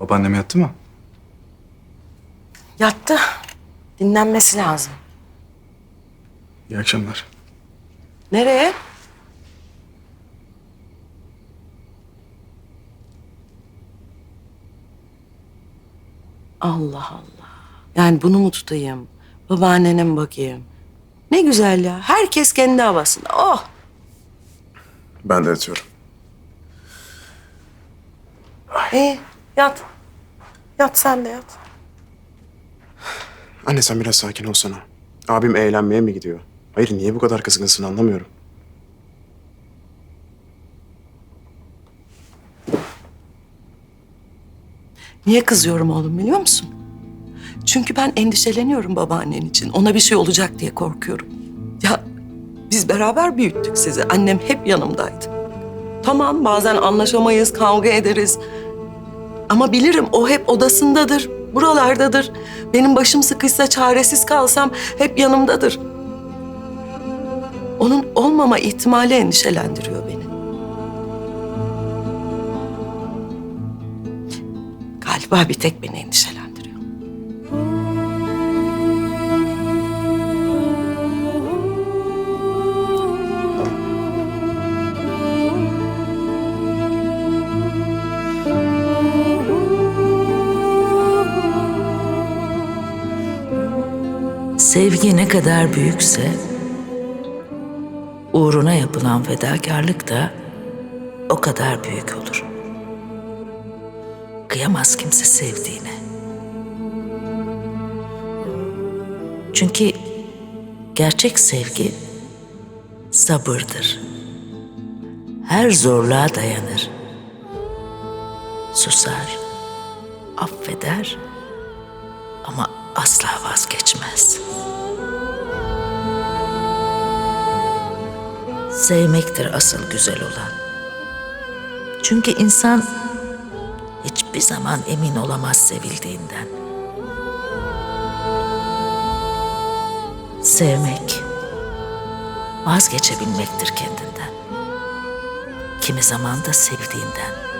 Babaannem yattı mı? Yattı. Dinlenmesi lazım. İyi akşamlar. Nereye? Allah Allah. Yani bunu mu tutayım? Babaannene mi bakayım? Ne güzel ya. Herkes kendi havasında. Oh! Ben de yatıyorum. İyi. Yat. Yat sen de yat. Anne sen biraz sakin olsana. Abim eğlenmeye mi gidiyor? Hayır niye bu kadar kızgınsın anlamıyorum. Niye kızıyorum oğlum biliyor musun? Çünkü ben endişeleniyorum babaannen için. Ona bir şey olacak diye korkuyorum. Ya biz beraber büyüttük sizi. Annem hep yanımdaydı. Tamam bazen anlaşamayız, kavga ederiz. Ama bilirim o hep odasındadır, buralardadır. Benim başım sıkışsa, çaresiz kalsam hep yanımdadır. Onun olmama ihtimali endişelendiriyor beni. Galiba bir tek beni endişelendiriyor. Sevgi ne kadar büyükse uğruna yapılan fedakarlık da o kadar büyük olur. Kıyamaz kimse sevdiğine. Çünkü gerçek sevgi sabırdır. Her zorluğa dayanır. Susar, affeder ama asla vazgeçmez. Sevmektir asıl güzel olan. Çünkü insan hiçbir zaman emin olamaz sevildiğinden. Sevmek vazgeçebilmektir kendinden. Kimi zaman da sevdiğinden.